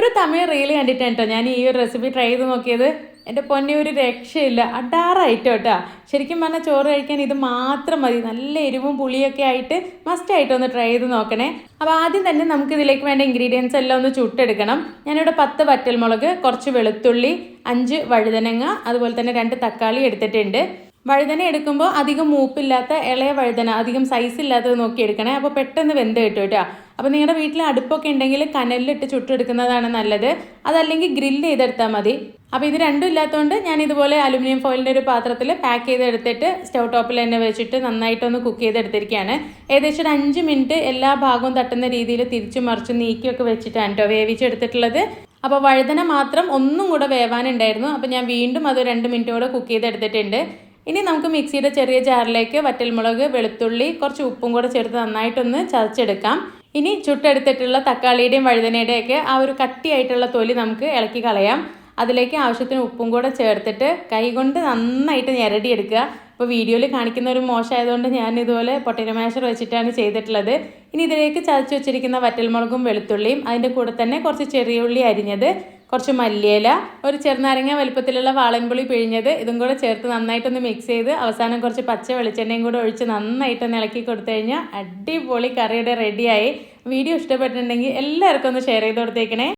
ഒരു തമിഴ് റീൽ കണ്ടിട്ടാണ് കേട്ടോ ഞാൻ ഈ ഒരു റെസിപ്പി ട്രൈ ചെയ്ത് നോക്കിയത്. എന്റെ പൊന്നെ ഒരു രക്ഷയില്ല. അഡാറായിട്ടോ കേട്ടോ ശരിക്കും പറഞ്ഞാൽ ചോറ് കഴിക്കാൻ ഇത് മാത്രം മതി. നല്ല എരിവും പുളിയൊക്കെ ആയിട്ട് മസ്റ്റ് ആയിട്ട് ഒന്ന് ട്രൈ ചെയ്ത് നോക്കണേ. അപ്പോൾ ആദ്യം തന്നെ നമുക്ക് ഇതിലേക്ക് വേണ്ട ഇൻഗ്രീഡിയൻസ് എല്ലാം ഒന്ന് ചുട്ടെടുക്കണം. ഞാനിവിടെ പത്ത് വറ്റൽമുളക് കുറച്ച് വെളുത്തുള്ളി അഞ്ച് വഴുതനങ്ങ അതുപോലെ തന്നെ രണ്ട് തക്കാളി എടുത്തിട്ടുണ്ട്. വഴുതന എടുക്കുമ്പോൾ അധികം മൂപ്പില്ലാത്ത ഇളയ വഴുതന അധികം സൈസ് ഇല്ലാത്തത് നോക്കി എടുക്കണേ. അപ്പോൾ പെട്ടെന്ന് വെന്ത് കിട്ടും കേട്ടോ അപ്പോൾ നിങ്ങളുടെ വീട്ടിൽ അടുപ്പൊക്കെ ഉണ്ടെങ്കിൽ കനലിലിട്ട് ചുട്ടെടുക്കുന്നതാണ് നല്ലത്. അതല്ലെങ്കിൽ ഗ്രില്ല് ചെയ്തെടുത്താൽ മതി. അപ്പോൾ ഇത് രണ്ടും ഇല്ലാത്തതുകൊണ്ട് ഞാൻ ഇതുപോലെ അലുമിനിയം ഫോയിലിന്റെ ഒരു പാത്രത്തിൽ പാക്ക് ചെയ്തെടുത്തിട്ട് സ്റ്റൗ ടോപ്പിൽ തന്നെ വെച്ചിട്ട് നന്നായിട്ടൊന്ന് കുക്ക് ചെയ്തെടുത്തിരിക്കുകയാണ് ഏകദേശം ഒരു അഞ്ച് മിനിറ്റ് എല്ലാ ഭാഗവും തട്ടുന്ന രീതിയിൽ തിരിച്ചു മറിച്ച് നീക്കിയൊക്കെ വെച്ചിട്ടാണ് കേട്ടോ വേവിച്ചെടുത്തിട്ടുള്ളത്. അപ്പോൾ വഴുതന മാത്രം ഒന്നും കൂടെ വേവാനുണ്ടായിരുന്നു. അപ്പോൾ ഞാൻ വീണ്ടും അത് രണ്ട് മിനിറ്റ് കൂടെ കുക്ക് ചെയ്തെടുത്തിട്ടുണ്ട്. ഇനി നമുക്ക് മിക്സിയുടെ ചെറിയ ജാറിലേക്ക് വറ്റൽമുളക് വെളുത്തുള്ളി കുറച്ച് ഉപ്പും കൂടെ ചേർത്ത് നന്നായിട്ടൊന്ന് ചതച്ചെടുക്കാം. ഇനി ചുട്ടെടുത്തിട്ടുള്ള തക്കാളിയുടെയും വഴുതനയുടെയും ഒക്കെ ആ ഒരു കട്ടിയായിട്ടുള്ള തൊലി നമുക്ക് ഇളക്കി കളയാം. അതിലേക്ക് ആവശ്യത്തിന് ഉപ്പും കൂടെ ചേർത്തിട്ട് കൈകൊണ്ട് നന്നായിട്ട് ഞെരടിയെടുക്കുക. ഇപ്പോൾ വീഡിയോയിൽ കാണിക്കുന്ന ഒരു മോശമായതുകൊണ്ട് ഞാൻ ഇതുപോലെ പൊട്ടറ്റോ മാഷർ വെച്ചിട്ടാണ് ചെയ്തിട്ടുള്ളത്. ഇനി ഇതിലേക്ക് ചതച്ച് വെച്ചിരിക്കുന്ന വറ്റൽമുളകും വെളുത്തുള്ളിയും അതിന്റെ കൂടെ തന്നെ കുറച്ച് ചെറിയ ഉള്ളി അരിഞ്ഞത്. കുറച്ച് മല്ലിയില ഒരു ചെറുനാരങ്ങ വലുപ്പത്തിലുള്ള വാളൻപുളി പിഴിഞ്ഞത് ഇതും കൂടെ ചേർത്ത് നന്നായിട്ടൊന്ന് മിക്സ് ചെയ്ത് അവസാനം കുറച്ച് പച്ച വെളിച്ചെണ്ണയും കൂടെ ഒഴിച്ച് നന്നായിട്ടൊന്ന് ഇളക്കി കൊടുത്തു കഴിഞ്ഞാൽ അടിപൊളി കറിയുടെ റെഡിയായി വീഡിയോ ഇഷ്ടപ്പെട്ടിട്ടുണ്ടെങ്കിൽ എല്ലാവർക്കും ഒന്ന് ഷെയർ ചെയ്ത് കൊടുത്തേക്കണേ.